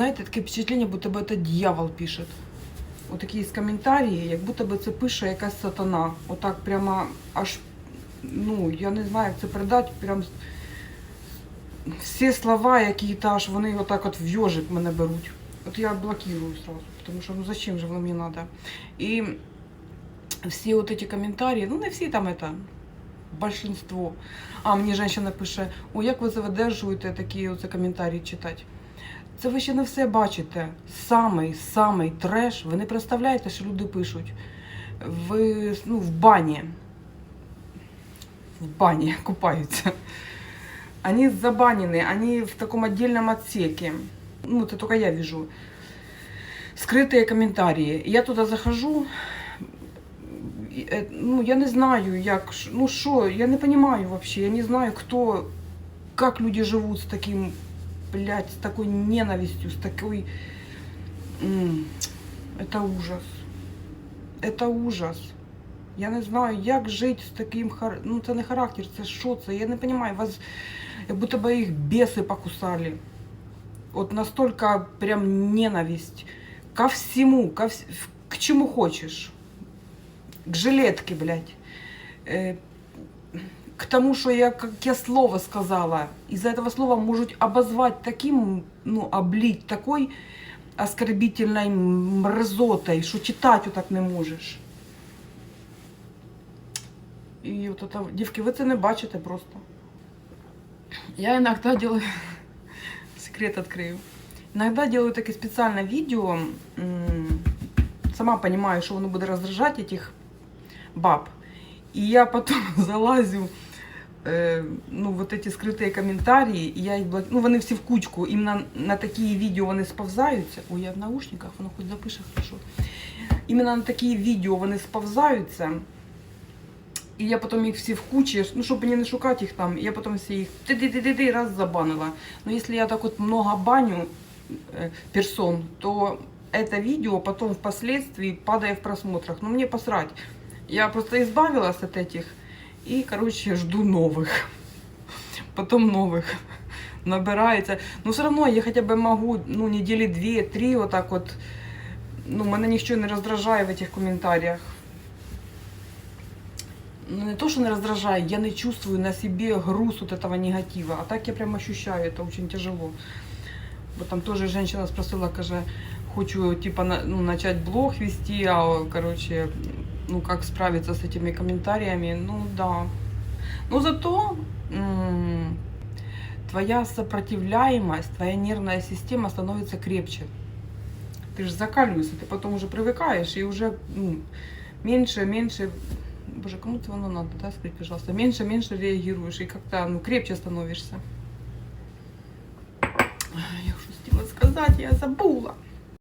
Знаєте, таке впечатлення, будто би це дьявол пише. Отакі є коментарі, як будто би це пише якась сатана. Отак прямо аж, ну, я не знаю, як це передати, прям всі слова, які та аж вони отак от в йожик мене беруть. От я блокирую сразу, тому що ну зачем же воно мені треба. І всі от эти коментарі, ну не всі там это, большинство. А мені жінка пише, о, як ви завидержуєте такі оце коментарі читати. Це ви ще не все бачите. Самий, самий треш. Ви не представляєте, що люди пишуть. Ви ну, в бані. В бані купаються. Они забанены, они в таком отдельном отсеке. Ну, это только я вижу. Скрытые комментарии. Я туда захожу, и, э, ну, я не знаю, як, ш- ну что, я не понимаю вообще, я не знаю, кто, как люди живут с таким, блядь, с такой ненавистью, с такой... м, Это ужас. Это ужас. Я не знаю, як жити з таким хар... Ну, це не характер, це що це? Я не розумію, вас як будто бы їх біси покусали. От настолько прям ненависть ко всему, ко вс... к чему хочешь. К жилетке, блядь. Э, к тому, что я, как я слово сказала, из-за этого слова можуть обозвать таким, ну, облить такой оскорбительной мразотой, что читать вот так не можеш. І от это, дівки, ви це не бачите просто. Я иногда делаю, секрет открою, иногда делаю таке специальное видео, м, сама понимаю, что воно буде раздражать этих баб. И я потом залазю, э, ну, вот эти скрытые комментарии, и я їх блок... ну, вони всі в кучку, іменно на такі відео вони сповзаються. Ой, я в наушниках, воно хоч запише хорошо. Іменно на такі відео вони сповзаються. І я потім їх всі в кучі, ну, щоб мені не шукати їх там, я потім всі їх ти-ти-ти-ти раз забанила. Но якщо я так от много баню э, персон, то это видео потом впоследствии падает в просмотрах. Ну, мне посрать. Я просто избавилась от этих и, короче, жду новых. Потом новых набирается. Но все равно я хотя бы могу, ну, недели две-три вот так вот, ну, мене нічого не роздражає в этих комментариях. Ну, не то, что не раздражает, я не чувствую на себе груз вот этого негатива. А так я прям ощущаю, это очень тяжело. Вот там тоже женщина спросила, каже, хочу типа на- ну, начать блог вести, а короче, ну как справиться с этими комментариями, ну да. Но зато твоя сопротивляемость, твоя нервная система становится крепче. Ты же закаливаешься, ты потом уже привыкаешь и уже ну, меньше, меньше, боже, кому это оно надо, да, скажите, пожалуйста, меньше, меньше реагируешь и как-то ну, крепче становишься. Я что хотела сказать, я забыла.